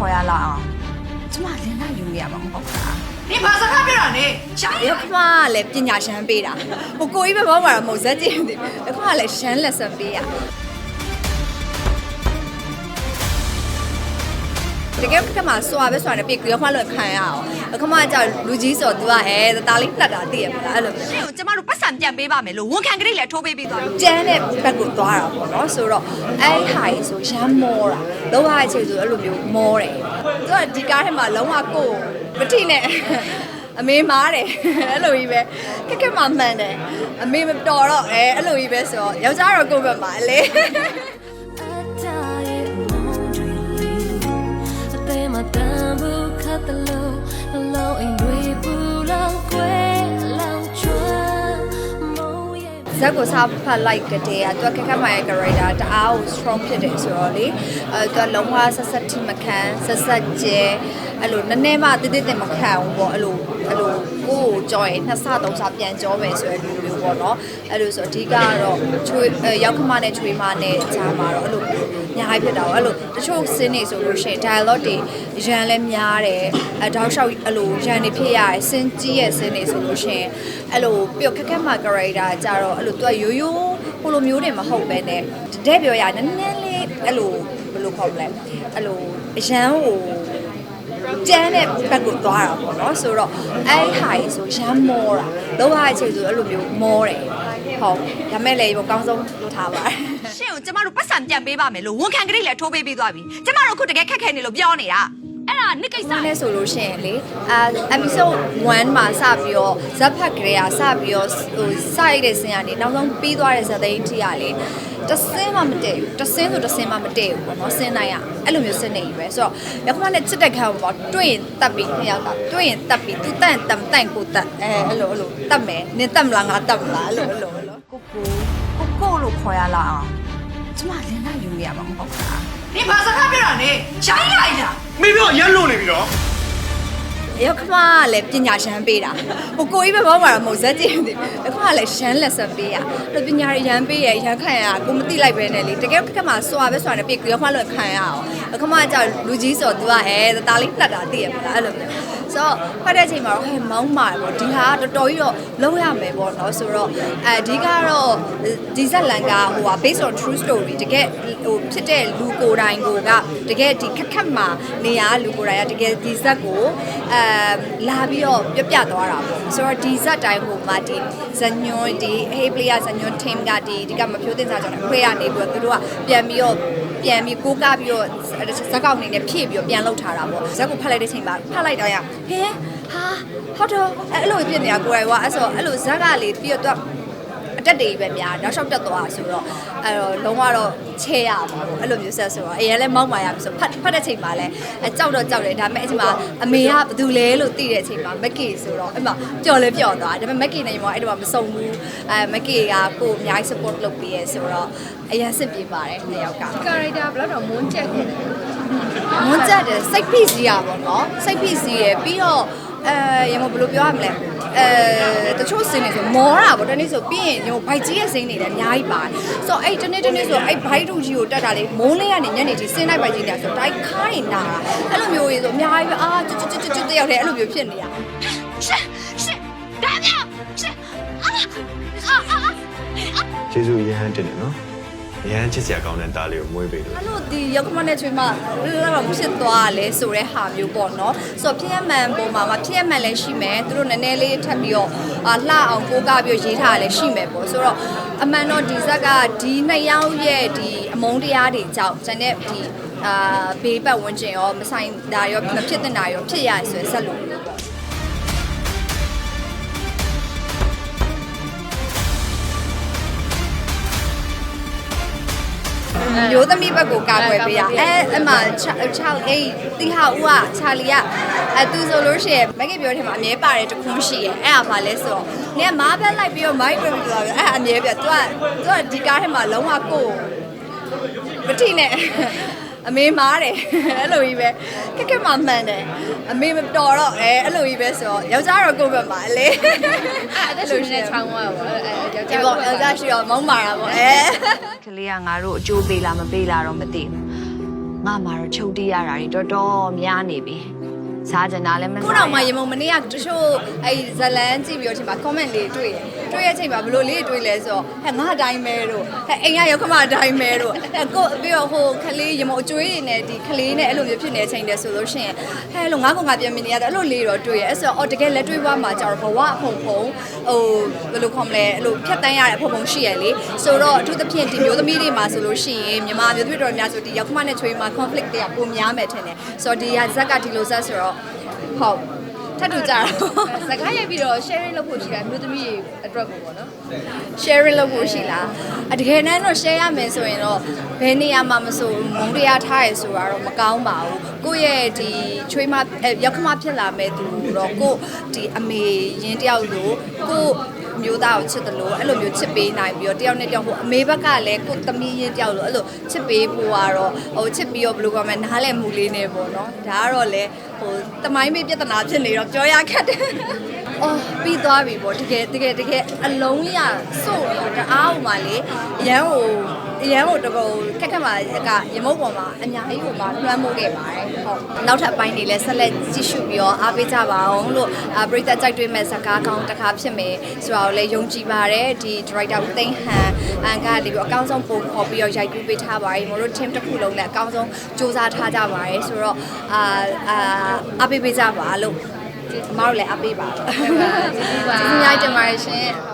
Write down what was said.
ခေါ်ရလောက်အောင်ကျမလင်းလိုက်ယူရမှာမဟုတ်ဘူးလားဒီဘာစကားပြောတာလဲရှာရခမကလည်းပညာရှမ်းပေးတာဟိုကိုကြီးပဲဘောမှာတော့မဟုတ်ဇက်ကြီးတယ်ခမကလည်းရှမ်းလက်ဆက်ပေးရ တကယ်ကမှစွာပဲစွာနေပြကြရခမလို့ခံရအောင်ခမကကြောက်လူကြီးဆိုသူကအဲတာလေးနှက်တာသိရမလားအဲ့လိုရှင်းကိုကျမတို့ပတ်စံပြန်ပေးပါမယ်လို့ဝန်ခံကလေးလည်းထိုးပေးပြီးသွားပြီကျန်းတဲ့ဘက်ကိုသွားတာပေါ့နော်ဆိုတော့အဲ့ဟာကြီးဆိုရမ်းမောတာလောကအခြေဆိုအဲ့လိုမျိုးမောတယ်သူကဒီကားထဲမှာလုံးဝကိုယ်မထိနဲ့အမေမားတယ်အဲ့လိုကြီးပဲခက်ခက်မှမှန်တယ်အမေမတော်တော့အဲအဲ့လိုကြီးပဲဆိုတော့ယောက်ျားတော့ကိုယ့်ဘက်မှာလေ ဇက်ကိုစားဖတ်လိုက်ကြတဲ့ကသူကခက်ခက်မှရဲ့ character တအားကို strong ဖြစ်တယ်ဆိုတော့လေအဲသူကလုံးဝဆက်ဆက်ထိမခံဆက်ဆက်ကျဲ အဲ့လိုနည်းနည်းမှတိတိတိမခံဘူးပေါ့အဲ့လိုအဲ့လိုကိုယ့်ကိုကြောရင်နှစ်ဆသုံးဆပြန်ကြောမယ်ဆိုတဲ့လူမျိုးပေါ့နော်အဲ့လိုဆိုအဓိကကတော့ချွေးအဲရောက်ခမနဲ့ချွေးမနဲ့ကြားမှာတော့အဲ့လိုအများကြီးဖြစ်တာပေါ့အဲ့လိုတချို့စင်းနေဆိုလို့ရှိရင် dialogue တွေရန်လဲများတယ်အဲတောက်လျှောက်အဲ့လိုရန်နေဖြစ်ရတယ်စင်းကြီးရဲ့စင်းနေဆိုလို့ရှိရင်အဲ့လိုပြီးတော့ခက်ခက်မှ character ကြတော့အဲ့လိုသူကရိုးရိုးဟိုလိုမျိုးတွေမဟုတ်ပဲနဲ့တဲ့ပြောရနည်းနည်းလေးအဲ့လိုဘယ်လိုခေါ်မလဲအဲ့လိုအရန်ကို ကျန်းတဲ့ဘက်ကိုသွားတာပေါ့နော်ဆိုတော့အဲ့ဒီဟာကြီးဆိုရမ်းမောတာလောကအခြေဆိုအဲ့လိုမျိုးမောတယ်ဟုတ်ဒါမဲ့လည်းအကောင်းဆုံးလုပ်ထားပါတယ်ရှင်းကိုကျမတို့ပတ်စံပြန်ပေးပါမယ်လို့ဝန်ခံကလေးလည်းထိုးပေးပြီးသွားပြီကျမတို့အခုတကယ်ခက်ခဲနေလို့ပြောနေတာ အဲ့ဒါနိကိစ္စအဲ့လဲဆိုလို့ရှိရင်လေအာ episode 1မှာစပြီးတော့ဇက်ဖတ်ကလေးကစပြီးတော့ဟိုစရိုက်တဲ့ဆင်းကနေနောက်ဆုံးပြီးသွားတဲ့ဇက်သိန်းထိကလေတဆင်းမှမတည့်ဘူးတဆင်းဆိုတဆင်းမှမတည့်ဘူးပေါ့နော်ဆင်းနိုင်ရအဲ့လိုမျိုးဆင်းနေပြီပဲဆိုတော့ရခမနဲ့ချစ်တဲ့ခံပေါ့တွေ့ရင်တတ်ပြီးနှစ်ယောက်ကတွေ့ရင်တတ်ပြီးသူတန့်တမ်တန့်ကိုတတ်အဲအဲ့လိုအဲ့လိုတတ်မယ်နင်တတ်မလားငါတတ်မလားအဲ့လိုအဲ့လိုအဲ့လိုကိုကိုကိုကိုလို့ခေါ်ရလောက်အောင်ကျမလင်းလိုက်ယူနေရမှာမဟုတ်လား 你马上看别人呢，下一来的。 မေပြောရမ်းလို့နေပြီတော့ ရခမကလည်းပညာရှမ်းပေးတာဟိုကိုကြီးပဲဘောမှာတော့မဟုတ်ဇက်ကြည့်နေတယ်ရခမကလည်းရှမ်းလက်ဆက်ပေးရအဲ့ပညာရရမ်းပေးရရမ်းခံရကိုမသိလိုက်ပဲနဲ့လေတကယ်ခက်ခက်မှာစွာပဲစွာနေပြရခမလို့ခံရအောင်ရခမကကြောက်လူကြီးဆိုသူကအဲတာလေးနှက်တာသိရမလားအဲ့လိုမျိုး ဆိုတော့ဖတ်တဲ့အချိန်မှာတော့ဟဲ့မောင်းမာပေါ့ဒီဟာတော်တော်ကြီးတော့လုံးရမယ်ပေါ့နော်ဆိုတော့အဲအဓိကတော့ဒီဇက်လန်ကဟိုဟာ based on true story တကယ်ဟိုဖြစ်တဲ့လူကိုယ်တိုင်ကိုကတကယ်ဒီခက်ခက်မှာနေရလူကိုယ်တိုင်ကတကယ်ဒီဇက်ကိုအဲလာပြီးတော့ပြပြသွားတာပေါ့ဆိုတော့ဒီဇက်တိုင်းဟိုမှာဒီဇညွန်ဒီ hey player ဇညွန် team ကဒီဒီကမဖြိုးတင်စားကြောင့်အခွေရနေပြီးတော့သူတို့ကပြန်ပြီးတော့ ပြန်ပြီးကိုးကားပြီးတော့ဇက်ကောက်နေနဲ့ဖြည့်ပြီးတော့ပြန်လှုပ်ထားတာပေါ့ဇက်ကိုဖတ်လိုက်တဲ့ချိန်မှာဖတ်လိုက်တော့ရဟဲဟာဟုတ်တော့အဲ့လိုဖြစ်နေတာကိုယ်တိုင်ကအဲ့ဆိုအဲ့လိုဇက်ကလေပြီးတော့သူက အတက်တွေပဲများနောက်လျှောက်တက်သွားဆိုတော့အဲ့တော့လုံးဝတော့ချဲရပါဘူးအဲ့လိုမျိုးဆက်ဆိုတော့အရင်လည်းမောက်မာရပြီဆိုဖတ်ဖတ်တဲ့ချိန်မှာလည်းအကြောက်တော့ကြောက်တယ်ဒါပေမဲ့အချိန်မှာအမေကဘာတူလဲလို့သိတဲ့အချိန်မှာမက်ကီဆိုတော့အဲ့မှာပျော်လဲပျော်သွားဒါပေမဲ့မက်ကီနဲ့ညီမအဲ့တော့မစုံဘူးအဲမက်ကီကကိုအများကြီး support လုပ်ပေးရဲဆိုတော့အရင်စစ်ပြေးပါတယ်နှစ်ယောက်က character ဘယ်တော့မွန်းချက်ခဲ့လဲမွန်းကြက်တယ်စိတ်ဖိစီးရပါတော့စိတ်ဖိစီးရပြီးတော့အဲရမဘယ်လိုပြောရမလဲ အဲတချို့စင်းတွေဆိုမောတာပေါ့တနေ့ဆိုပြီးရင်ညိုဘိုက်ကြီးရဲ့စင်းတွေလည်းအများကြီးပါတယ်ဆိုတော့အဲ့တနေ့တနေ့ဆိုအဲ့ဘိုက်တူကြီးကိုတက်တာလေမိုးလေးကနေညနေထိစင်းလိုက်ဘိုက်ကြီးနေတာဆိုတိုက်ခါနေနာအဲ့လိုမျိုးကြီးဆိုအများကြီးပဲအာကျွတ်ကျွတ်ကျွတ်တယောက်တည်းအဲ့လိုမျိုးဖြစ်နေတာရှစ်ရှစ်ဒါမျိုးရှစ်အာအာအာကျေးဇူးရဟန်းတင်တယ်နော် အရမ်းချစ်စရာကောင်းတဲ့တားလေးကိုမွေးပေးလို့အဲ့လိုဒီရောက်ခမနဲ့ချွေးမလောက်တော့ဖြစ်သွားလဲဆိုတဲ့ဟာမျိုးပေါ့နော်ဆိုတော့ဖြစ်ရမှန်ပုံမှာမဖြစ်ရမှန်လည်းရှိမယ်သူတို့နည်းနည်းလေးထပ်ပြီးတော့အာလှအောင်ကိုးကားပြီးရေးထားတာလည်းရှိမယ်ပေါ့ဆိုတော့အမှန်တော့ဒီဇက်ကဒီနှစ်ယောက်ရဲ့ဒီအမုန်းတရားတွေကြောင့်ကျန်တဲ့ဒီအာဘေးပတ်ဝန်းကျင်ရောမဆိုင်တာရောမဖြစ်တဲ့တာရောဖြစ်ရဆိုရယ်ဆက်လို့ မျိုးသမီးဘက်ကိုကာကွယ်ပေးရအဲအမှ6 8တီဟာဦးကချာလီကအဲသူဆိုလို့ရှိရင်မက်ကပြောတယ်မှာအမြဲပါတယ်တခွန်းရှိရဲ့အဲ့ဒါမှလဲဆိုတော့နင်ကမားဘက်လိုက်ပြီးတော့မိုက်ပြန်ပြီးတော့အဲ့အမြဲပြ तू က तू ကဒီကားထဲမှာလုံးဝကိုယ်မထိနဲ့ အမေမားတယ်အဲ့လိုကြီးပဲခက်ခက်မှမှန်တယ်အမေမတော်တော့အဲအဲ့လိုကြီးပဲဆိုတော့ယောက်ျားတော့ကိုယ့်ဘက်မှာလေအဲ့အသက်ရှင်နေတဲ့ချောင်းသွားပါဘောအဲ့ယောက်ျားဒီပေါ့ယောက်ျားရှိတော့မောင်းမာတာပေါ့အဲကလေးကငါတို့အကျိုးပေးလားမပေးလားတော့မသိဘူးငါမှာတော့ချုပ်တီးရတာတွေတော်တော်များနေပြီစားကြတာလည်းမစားခုနောက်မှရေမုံမနေ့ကတချို့အဲ့ဇလန်းကြည့်ပြီးတော့ချိန်မှာ comment လေးတွေ့တယ် တွေ့ရဲ့ချိန်မှာဘယ်လိုလေးတွေ့လဲဆိုတော့ဟဲ့ငါအတိုင်းပဲတို့ဟဲ့အိမ်ကရောက်ခမအတိုင်းပဲတို့အဲ့ကိုပြီးတော့ဟိုခလေးရေမုံအကျွေးတွေနဲ့ဒီခလေးနဲ့အဲ့လိုမျိုးဖြစ်နေတဲ့ချိန်တည်းဆိုလို့ရှိရင်ဟဲ့လို့ငါကငါပြန်မြင်နေရတယ်အဲ့လိုလေးတော့တွေ့ရဲ့အဲ့ဆိုတော့အော်တကယ်လက်တွေ့ဘွားမှာကျတော့ဘဝအဖုံဖုံဟိုဘယ်လိုခေါ်မလဲအဲ့လိုဖြတ်တန်းရတဲ့အဖုံဖုံရှိရလေဆိုတော့အထူးသဖြင့်ဒီမျိုးသမီးတွေမှာဆိုလို့ရှိရင်မြန်မာမျိုးသမီးတော်များဆိုဒီရောက်ခမနဲ့ချွေးမှာ conflict တွေကပိုများမယ်ထင်တယ်ဆိုတော့ဒီကဇက်ကဒီလိုဇက်ဆိုတော့ဟုတ် ထပ်တူကြတာစကားရိုက်ပြီးတော့ sharing လုပ်ဖို့ရှိတာမျိုးသမီးတွေအတွက်ကိုပေါ့နော် sharing လုပ်ဖို့ရှိလားအတကယ်တမ်းတော့ share ရမယ်ဆိုရင်တော့ဘယ်နေရာမှာမဆိုမုံတရားထားရဆိုတာတော့မကောင်းပါဘူးကိုယ့်ရဲ့ဒီချွေးမအဲရောက်ခမဖြစ်လာမဲ့သူတော့ကိုယ့်ဒီအမေရင်းတယောက်လိုကို ယ့်မျိုးသားကိုချစ်တယ်လို့အဲ့လိုမျိုးချစ်ပေးနိုင်ပြီးတော့တယောက်နဲ့တယောက်ဟိုအမေဘက်ကလည်းကိုယ့်သမီးရင်းတယောက်လိုအဲ့လိုချစ်ပေးဖို့ကတော့ဟိုချစ်ပြီးတော့ဘယ်လိုကောမလဲနားလည်မှုလေးနေပေါ့နော်ဒါကတော့လေဟိုတမိုင်းမေးပြဿနာဖြစ်နေတော့ပြောရခက်တယ်အော်ပြီးသွားပြီပေါ့တကယ်တကယ်တကယ်အလုံးရစို့တော့တအားဟိုမှာလေအရန်ဟို အရန်ဟိုတကောခက်ခက်မှာကရမုတ်ပေါ်မှာအများကြီးဟိုမှာလွှမ်းမိုးခဲ့ပါတယ်ဟုတ်နောက်ထပ်ပိုင်းတွေလည်းဆက်လက်ကြည့်ရှုပြီးတော့အားပေးကြပါအောင်လို့အာပရိသတ်ကြိုက်တွေ့မဲ့ဇာကားကောင်းတစ်ခါဖြစ်မယ်ဆိုတာကိုလည်းယုံကြည်ပါတယ်ဒီဒရိုက်တာဦးသိန်းဟန်အန်ကဒီပြီးအကောင်းဆုံးပုံခေါ်ပြီးတော့ရိုက်ကူးပေးထားပါတယ်မတို့ team တစ်ခုလုံးလည်းအကောင်းဆုံးစူးစမ်းထားကြပါတယ်ဆိုတော့အာအာအားပေးပေးကြပါလို့အမတို့လည်းအားပေးပါကျေးဇူးပါကျေးဇူးပါကျေးဇူးများတင်ပါတယ်ရှင်